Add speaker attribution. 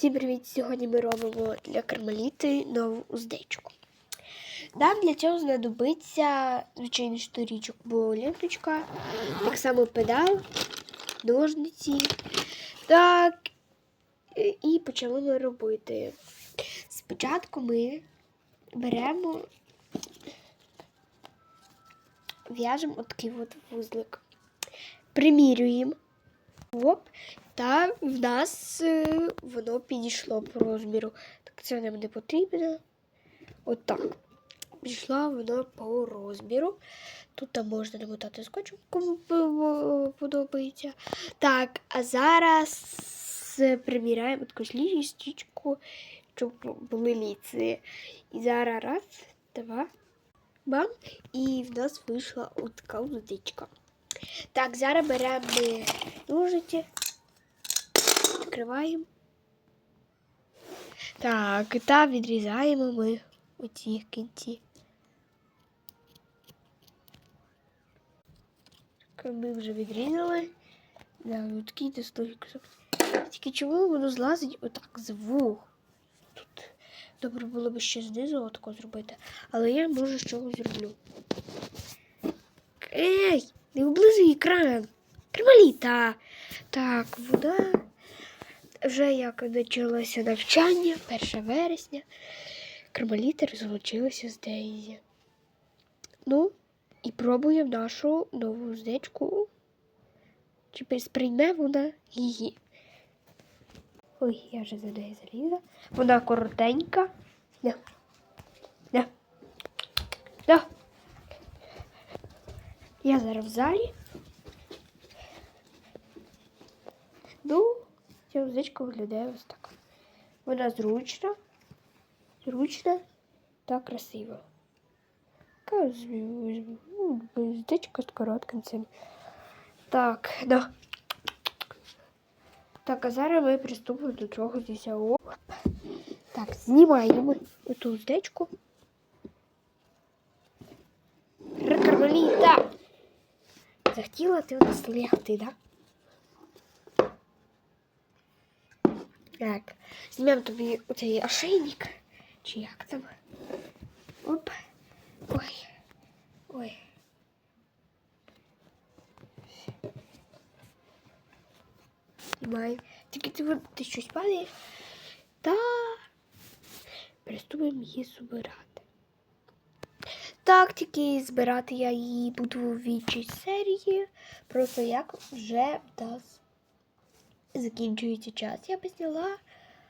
Speaker 1: Всім привіт! Сьогодні ми робимо для кармеліти нову уздечку. Нам для цього знадобиться звичайно шторічок, бо ленточка, так само педал, ножниці. Так, і почали ми робити. Спочатку ми беремо, в'яжемо отакий от вузлик, примірюємо. Оп, та в нас е, воно підійшло по розміру. Так це нам не потрібно. Отак. Підійшло воно по розміру. Тут там можна намотати скотчем, кому подобається. Так, а зараз е, приміряємо таку лістічку, щоб були ліці. І зараз раз, два, бам. І в нас вийшла така удочка. Так, зараз беремо ножиці, відкриваємо. Так, та відрізаємо ми оці кінці. Ми вже відрізали. Да, от такий достойний кусок. Тільки чому воно злазить отак з вух? Тут добре було б ще знизу отако зробити, але я може чого зроблю. Ей! Не облизуй екран. Кармаліта. Так, вода. Вже як почалося навчання, 1 вересня. Кармаліта розлучилася з Дейзі. Ну, і пробуємо нашу нову здечку. Чи сприйме вона її. Ой, я вже за нею залізла. Вона коротенька. Не. Не. Не. Я зараз в залі. Ну, ця музичка виглядає ось так. Вона зручна, зручна та красива. Музичка з коротким цим. Так, да. Так, а зараз ми приступимо до цього зіся. Так, знімаємо оту уздечку. Кармеліта! Захотіла ти нас лягти, да? Так, знімемо тобі оцей ошейник. Чи як там? Оп. Ой. Ой. Знімаємо. Тільки ти, ти щось падаєш. Та приступимо її збирати. Тактики збирати я її буду в іншій серії. Просто як вже в закінчується час. Я б зняла